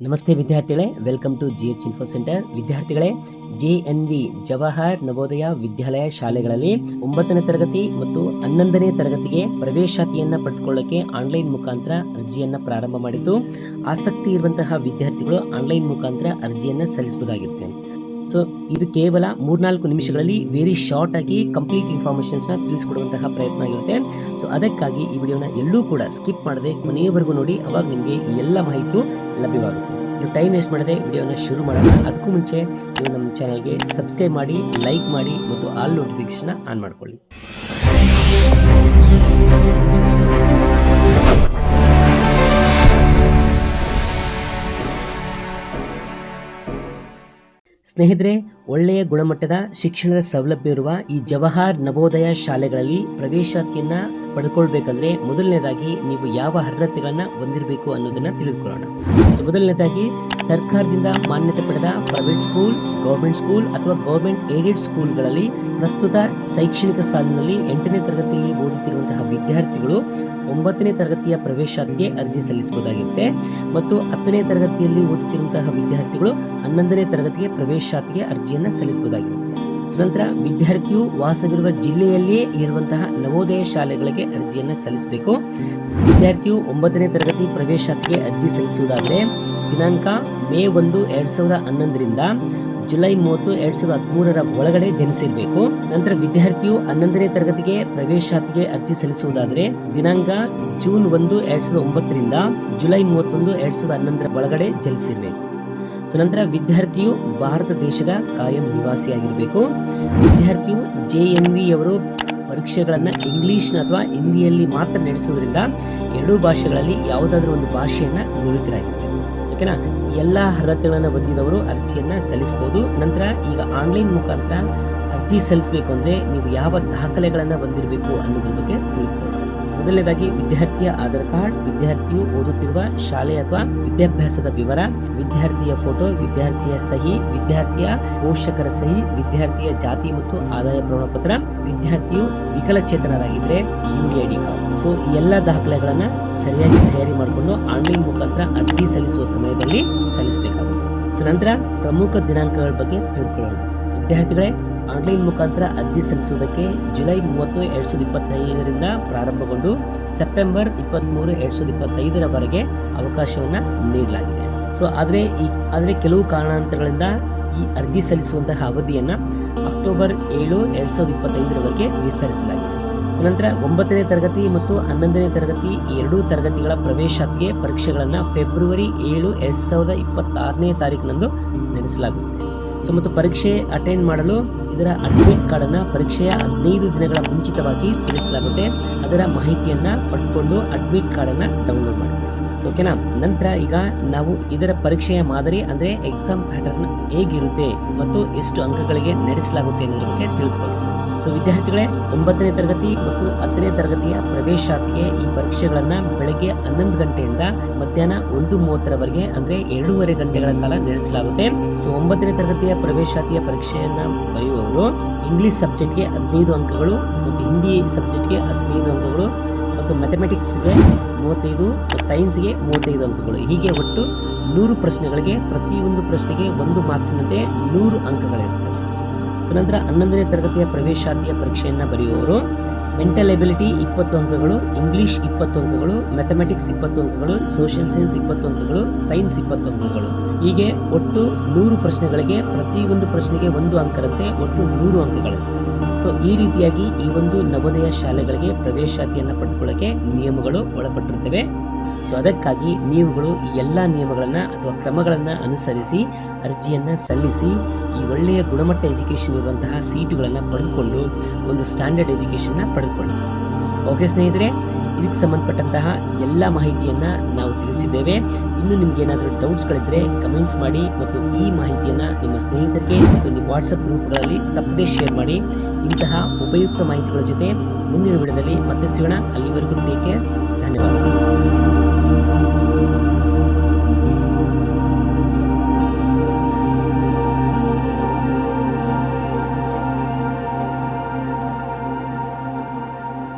ನಮಸ್ತೆ ವಿದ್ಯಾರ್ಥಿಗಳೇ welcome to G H info centre ವಿದ್ಯಾರ್ಥಿಗಳೇ J N V Jawahar Navodaya Vidyalaya ಶಾಲೆಗಳಲ್ಲಿ ಒಂಬತ್ತನೇ ತರಗತಿ ಮತ್ತು ಹನ್ನೊಂದನೇ ತರಗತಿಗೆ ಪ್ರವೇಶಾತಿಯನ್ನು ಪಡೆದುಕೊಳ್ಳಕ್ಕೆ ಆನ್ಲೈನ್ ಮುಖಾಂತರ ಅರ್ಜಿಯನ್ನು ಪ್ರಾರಂಭ ಮಾಡಿತು ಆಸಕ್ತಿ ಇರುವಂತಹ ವಿದ್ಯಾರ್ಥಿಗಳು ಆನ್ಲೈನ್ ಮುಖಾಂತರ ಅರ್ಜಿಯನ್ನು ಸಲ್ಲಿಸಬಹುದಾಗಿರುತ್ತೆ. ಸೊ ಇದು ಕೇವಲ ಮೂರ್ನಾಲ್ಕು ನಿಮಿಷಗಳಲ್ಲಿ ವೆರಿ ಶಾರ್ಟ್ ಆಗಿ ಕಂಪ್ಲೀಟ್ ಇನ್ಫಾರ್ಮೇಶನ್ಸ್ನ ತಿಳಿಸ್ಕೊಡುವಂತಹ ಪ್ರಯತ್ನ ಆಗಿರುತ್ತೆ. ಸೊ ಅದಕ್ಕಾಗಿ ಈ ವಿಡಿಯೋನ ಎಲ್ಲೂ ಕೂಡ ಸ್ಕಿಪ್ ಮಾಡದೆ ಕೊನೆಯವರೆಗೂ ನೋಡಿ, ಅವಾಗ ನಿಮಗೆ ಎಲ್ಲ ಮಾಹಿತಿಯು ಲಭ್ಯವಾಗುತ್ತೆ. ನೀವು ಟೈಮ್ ವೇಸ್ಟ್ ಮಾಡದೆ ವಿಡಿಯೋನ ಶುರು ಮಾಡೋಣ. ಅದಕ್ಕೂ ಮುಂಚೆ ನೀವು ನಮ್ಮ ಚಾನಲ್ಗೆ ಸಬ್ಸ್ಕ್ರೈಬ್ ಮಾಡಿ ಲೈಕ್ ಮಾಡಿ ಮತ್ತು ಆಲ್ ನೋಟಿಫಿಕೇಶನ್ ಆನ್ ಮಾಡ್ಕೊಳ್ಳಿ. ಸ್ನೇಹಿತರೆ ಒಳ್ಳೆಯ ಗುಣಮಟ್ಟದ ಶಿಕ್ಷಣದ ಸೌಲಭ್ಯ ಇರುವ ಈ ಜವಾಹರ್ ನವೋದಯ ಶಾಲೆಗಳಲ್ಲಿ ಪ್ರವೇಶಾತಿಯನ್ನ ಪಡ್ಕೊಳ್ಬೇಕಂದ್ರೆ ಮೊದಲನೇದಾಗಿ ನೀವು ಯಾವ ಅರ್ಹತೆಗಳನ್ನ ಹೊಂದಿರಬೇಕು ಅನ್ನೋದನ್ನ ತಿಳಿದುಕೊಳ್ಳೋಣ. ಸೊ ಮೊದಲನೇದಾಗಿ ಸರ್ಕಾರದಿಂದ ಮಾನ್ಯತೆ ಪಡೆದ ಪ್ರೈವೇಟ್ ಸ್ಕೂಲ್ ಗೌರ್ಮೆಂಟ್ ಸ್ಕೂಲ್ ಅಥವಾ ಗೌರ್ಮೆಂಟ್ ಏಡೆಡ್ ಸ್ಕೂಲ್ಗಳಲ್ಲಿ ಪ್ರಸ್ತುತ ಶೈಕ್ಷಣಿಕ ಸಾಲಿನಲ್ಲಿ ಎಂಟನೇ ತರಗತಿಯಲ್ಲಿ ಓದುತ್ತಿರುವಂತಹ ವಿದ್ಯಾರ್ಥಿಗಳು ಒಂಬತ್ತನೇ ತರಗತಿಯ ಪ್ರವೇಶಾತಿಗೆ ಅರ್ಜಿ ಸಲ್ಲಿಸಬಹುದಾಗಿರುತ್ತೆ. ಮತ್ತು ಹತ್ತನೇ ತರಗತಿಯಲ್ಲಿ ಓದುತ್ತಿರುವಂತಹ ವಿದ್ಯಾರ್ಥಿಗಳು ಹನ್ನೊಂದನೇ ತರಗತಿಗೆ ಪ್ರವೇಶಾತಿಗೆ ಅರ್ಜಿಯನ್ನು ಸಲ್ಲಿಸಬಹುದಾಗಿರುತ್ತೆ. ನಂತರ ವಿದ್ಯಾರ್ಥಿಯು ವಾಸವಿರುವ ಜಿಲ್ಲೆಯಲ್ಲಿಯೇ ಇರುವಂತಹ ನವೋದಯ ಶಾಲೆಗಳಿಗೆ ಅರ್ಜಿಯನ್ನು ಸಲ್ಲಿಸಬೇಕು. ವಿದ್ಯಾರ್ಥಿಯು ಒಂಬತ್ತನೇ ತರಗತಿ ಪ್ರವೇಶಕ್ಕೆ ಅರ್ಜಿ ಸಲ್ಲಿಸುವುದಾದರೆ ದಿನಾಂಕ ಮೇ ಒಂದು ಎರಡ್ ಸಾವಿರದ ಹನ್ನೊಂದರಿಂದ ಜುಲೈ ಮೂವತ್ತು ಎರಡ್ ಸಾವಿರದ ಹದಿಮೂರರ ಒಳಗಡೆ ಜನಿಸಿರಬೇಕು. ನಂತರ ವಿದ್ಯಾರ್ಥಿಯು ಹನ್ನೊಂದನೇ ತರಗತಿಗೆ ಪ್ರವೇಶಾತಿಗೆ ಅರ್ಜಿ ಸಲ್ಲಿಸುವುದಾದರೆ ದಿನಾಂಕ ಜೂನ್ ಒಂದು ಎರಡ್ ಸಾವಿರದ ಒಂಬತ್ತರಿಂದ ಜುಲೈ ಮೂವತ್ತೊಂದು ಎರಡ್ ಸಾವಿರದ ಹನ್ನೊಂದರ ಒಳಗಡೆ ಜನಿಸಿರಬೇಕು. ಸೊ ನಂತರ ವಿದ್ಯಾರ್ಥಿಯು ಭಾರತ ದೇಶದ ಕಾಯಂ ನಿವಾಸಿಯಾಗಿರಬೇಕು. ವಿದ್ಯಾರ್ಥಿಯು ಜೆ ಎನ್ ವಿ ಅವರು ಪರೀಕ್ಷೆಗಳನ್ನು ಇಂಗ್ಲಿಷ್ ಅಥವಾ ಹಿಂದಿಯಲ್ಲಿ ಮಾತ್ರ ನಡೆಸೋದ್ರಿಂದ ಎರಡೂ ಭಾಷೆಗಳಲ್ಲಿ ಯಾವುದಾದ್ರೂ ಒಂದು ಭಾಷೆಯನ್ನು ನುರಿತರಾಗಿರಬೇಕು. ಓಕೆನಾ ಎಲ್ಲ ಅರ್ಹತೆಗಳನ್ನು ಹೊಂದಿದವರು ಅರ್ಜಿಯನ್ನು ಸಲ್ಲಿಸಬಹುದು ನಂತರ ಈಗ ಆನ್ಲೈನ್ ಮುಖಾಂತರ ಅರ್ಜಿ ಸಲ್ಲಿಸಬೇಕು ಅಂದರೆ ನೀವು ಯಾವ ದಾಖಲೆಗಳನ್ನು ಹೊಂದಿರಬೇಕು ಅನ್ನೋದ್ರ ಬಗ್ಗೆ ತಿಳ್ಕೊಳ್ಳಿ ಮೊದಲನೇದಾಗಿ ವಿದ್ಯಾರ್ಥಿಯ ಆಧಾರ್ ಕಾರ್ಡ್, ವಿದ್ಯಾರ್ಥಿಯು ಓದುತ್ತಿರುವ ಶಾಲೆ ಅಥವಾ ವಿದ್ಯಾಭ್ಯಾಸದ ವಿವರ, ವಿದ್ಯಾರ್ಥಿಯ ಫೋಟೋ, ವಿದ್ಯಾರ್ಥಿಯ ಸಹಿ, ವಿದ್ಯಾರ್ಥಿಯ ಪೋಷಕರ ಸಹಿ, ವಿದ್ಯಾರ್ಥಿಯ ಜಾತಿ ಮತ್ತು ಆದಾಯ ಪ್ರಮಾಣಪತ್ರ, ವಿದ್ಯಾರ್ಥಿಯು ವಿಕಲಚೇತನರಾಗಿದ್ರೆ U I D card so ಎಲ್ಲ ದಾಖಲೆಗಳನ್ನ ಸರಿಯಾಗಿ ತಯಾರಿ ಮಾಡಿಕೊಂಡು ಆನ್ಲೈನ್ ಮುಖಾಂತರ ಅರ್ಜಿ ಸಲ್ಲಿಸುವ ಸಮಯದಲ್ಲಿ ಸಲ್ಲಿಸಬೇಕಾಗುತ್ತೆ. ಸೊ ನಂತರ ಪ್ರಮುಖ ದಿನಾಂಕಗಳ ಬಗ್ಗೆ ತಿಳ್ಕೊಳ್ಳೋಣ. ವಿದ್ಯಾರ್ಥಿಗಳೇ ಆನ್ಲೈನ್ ಮುಖಾಂತರ ಅರ್ಜಿ ಸಲ್ಲಿಸುವುದಕ್ಕೆ ಜುಲೈ ಮೂವತ್ತು, ಎರಡು ಸಾವಿರದ ಇಪ್ಪತ್ತೈದರಿಂದ ಪ್ರಾರಂಭಗೊಂಡು ಸೆಪ್ಟೆಂಬರ್ ಇಪ್ಪತ್ತ್ಮೂರು ಎರಡು ಸಾವಿರದ ಇಪ್ಪತ್ತೈದರವರೆಗೆ ಅವಕಾಶವನ್ನು ನೀಡಲಾಗಿದೆ. ಸೊ ಆದರೆ ಈ, ಆದರೆ ಕೆಲವು ಕಾರಣಾಂತರಗಳಿಂದ ಈ ಅರ್ಜಿ ಸಲ್ಲಿಸುವಂತಹ ಅವಧಿಯನ್ನು ಅಕ್ಟೋಬರ್ ಏಳು, ಎರಡು ಸಾವಿರದ ಇಪ್ಪತ್ತೈದರವರೆಗೆ ವಿಸ್ತರಿಸಲಾಗಿದೆ. ಸೊ ನಂತರ ಒಂಬತ್ತನೇ ತರಗತಿ ಮತ್ತು ಹನ್ನೊಂದನೇ ತರಗತಿ ಎರಡೂ ತರಗತಿಗಳ ಪ್ರವೇಶಾತಿಗೆ ಪರೀಕ್ಷೆಗಳನ್ನು ಫೆಬ್ರವರಿ ಏಳು, ಎರಡು ಸಾವಿರದ ಇಪ್ಪತ್ತಾರನೇ ತಾರೀಕಿನಂದು ನಡೆಸಲಾಗುತ್ತೆ ಸೊ ಮತ್ತು ಪರೀಕ್ಷೆ ಅಟೆಂಡ್ ಮಾಡಲು ಇದರ ಅಡ್ಮಿಟ್ ಕಾರ್ಡನ್ನು ಪರೀಕ್ಷೆಯ ಹದಿನೈದು ದಿನಗಳ ಮುಂಚಿತವಾಗಿ ತಿಳಿಸಲಾಗುತ್ತೆ. ಅದರ ಮಾಹಿತಿಯನ್ನು ಪಡ್ಕೊಂಡು ಅಡ್ಮಿಟ್ ಕಾರ್ಡನ್ನು ಡೌನ್ಲೋಡ್ ಮಾಡಿ. ಸೊ ಓಕೆನಾ ನಂತರ ಈಗ ನಾವು ಇದರ ಪರೀಕ್ಷೆಯ ಮಾದರಿ ಅಂದರೆ ಎಕ್ಸಾಮ್ ಪ್ಯಾಟರ್ನ್ ಹೇಗಿರುತ್ತೆ ಮತ್ತು ಎಷ್ಟು ಅಂಕಗಳಿಗೆ ನಡೆಸಲಾಗುತ್ತೆ ಅನ್ನೋದಕ್ಕೆ ಬಗ್ಗೆ ಸೊ ವಿದ್ಯಾರ್ಥಿಗಳೇ, ಒಂಬತ್ತನೇ ತರಗತಿ ಮತ್ತು ಹತ್ತನೇ ತರಗತಿಯ ಪ್ರವೇಶಾತಿಗೆ ಈ ಪರೀಕ್ಷೆಗಳನ್ನ ಬೆಳಗ್ಗೆ ಹನ್ನೊಂದು ಗಂಟೆಯಿಂದ ಮಧ್ಯಾಹ್ನ ಒಂದು ಮೂವತ್ತರವರೆಗೆ, ಅಂದ್ರೆ ಎರಡೂವರೆ ಗಂಟೆಗಳ ಕಾಲ ನಡೆಸಲಾಗುತ್ತೆ. ಸೊ ಒಂಬತ್ತನೇ ತರಗತಿಯ ಪ್ರವೇಶಾತಿಯ ಪರೀಕ್ಷೆಯನ್ನ ಬರೆಯುವವರು, ಇಂಗ್ಲಿಷ್ ಸಬ್ಜೆಕ್ಟ್ಗೆ ಹದಿನೈದು ಅಂಕಗಳು ಮತ್ತು ಹಿಂದಿ ಸಬ್ಜೆಕ್ಟ್ಗೆ ಹದಿನೈದು ಅಂಕಗಳು ಮತ್ತು ಮ್ಯಾಥಮೆಟಿಕ್ಸ್ಗೆ ಮೂವತ್ತೈದು ಸೈನ್ಸ್ಗೆ ಮೂವತ್ತೈದು ಅಂಕಗಳು. ಹೀಗೆ ಒಟ್ಟು ನೂರು ಪ್ರಶ್ನೆಗಳಿಗೆ, ಪ್ರತಿಯೊಂದು ಪ್ರಶ್ನೆಗೆ ಒಂದು ಮಾರ್ಕ್ಸ್ನಂತೆ ನೂರು ಅಂಕಗಳಿರ್ತವೆ. ಸೊ ನಂತರ ಹನ್ನೊಂದನೇ ತರಗತಿಯ ಪ್ರವೇಶಾತಿಯ ಪರೀಕ್ಷೆಯನ್ನು ಬರೆಯುವವರು. ಮೆಂಟಲ್ ಎಬಿಲಿಟಿ ಇಪ್ಪತ್ತು ಅಂಕಗಳು ಇಂಗ್ಲೀಷ್ ಇಪ್ಪತ್ತು ಅಂಕಗಳು ಮ್ಯಾಥಮೆಟಿಕ್ಸ್ ಇಪ್ಪತ್ತು ಅಂಕಗಳು ಸೋಷಿಯಲ್ ಸೈನ್ಸ್ ಇಪ್ಪತ್ತು ಅಂಕಗಳು ಸೈನ್ಸ್ ಇಪ್ಪತ್ತು ಅಂಕಗಳು ಹೀಗೆ ಒಟ್ಟು ನೂರು ಪ್ರಶ್ನೆಗಳಿಗೆ ಪ್ರತಿಯೊಂದು ಪ್ರಶ್ನೆಗೆ ಒಂದು ಅಂಕರಂತೆ ಒಟ್ಟು ನೂರು ಅಂಕಗಳು ಸೊ ಈ ರೀತಿಯಾಗಿ ಈ ಒಂದು ನವೋದಯ ಶಾಲೆಗಳಿಗೆ ಪ್ರವೇಶಾತಿಯನ್ನು ಪಡೆದುಕೊಳ್ಳೋಕ್ಕೆ ನಿಯಮಗಳು ಒಳಪಟ್ಟಿರುತ್ತವೆ. ಸೊ ಅದಕ್ಕಾಗಿ ನೀವುಗಳು ಈ ಎಲ್ಲ ನಿಯಮಗಳನ್ನು ಅಥವಾ ಕ್ರಮಗಳನ್ನು ಅನುಸರಿಸಿ, ಅರ್ಜಿಯನ್ನು ಸಲ್ಲಿಸಿ, ಈ ಒಳ್ಳೆಯ ಗುಣಮಟ್ಟ ಎಜುಕೇಷನ್ ಇರುವಂತಹ ಸೀಟುಗಳನ್ನು ಪಡೆದುಕೊಂಡು ಒಂದು ಸ್ಟ್ಯಾಂಡರ್ಡ್ ಎಜುಕೇಷನ್ನ ಪಡೆದುಕೊಳ್ಳಿ. ಓಕೆ ಸ್ನೇಹಿತರೆ, ಇದಕ್ಕೆ ಸಂಬಂಧಪಟ್ಟಂತಹ ಎಲ್ಲ ಮಾಹಿತಿಯನ್ನು ನಾವು ತಿಳಿಸಿದ್ದೇವೆ. ಇನ್ನು ನಿಮಗೇನಾದರೂ ಡೌಟ್ಸ್ಗಳಿದ್ದರೆ ಕಮೆಂಟ್ಸ್ ಮಾಡಿ ಮತ್ತು ಈ ಮಾಹಿತಿಯನ್ನು ನಿಮ್ಮ ಸ್ನೇಹಿತರಿಗೆ ಮತ್ತು ನಿಮ್ಮ ವಾಟ್ಸಪ್ ಗ್ರೂಪ್ಗಳಲ್ಲಿ ತಪ್ಪದೇ ಶೇರ್ ಮಾಡಿ. ಇಂತಹ ಉಪಯುಕ್ತ ಮಾಹಿತಿಗಳ ಜೊತೆ ಮುಂದಿನ ವಿಡಿಯೋದಲ್ಲಿ ಮತ್ತೆ ಸಿಗೋಣ. ಅಲ್ಲಿವರೆಗೂ ಟೇಕ್ ಕೇರ್ ಧನ್ಯವಾದ thank you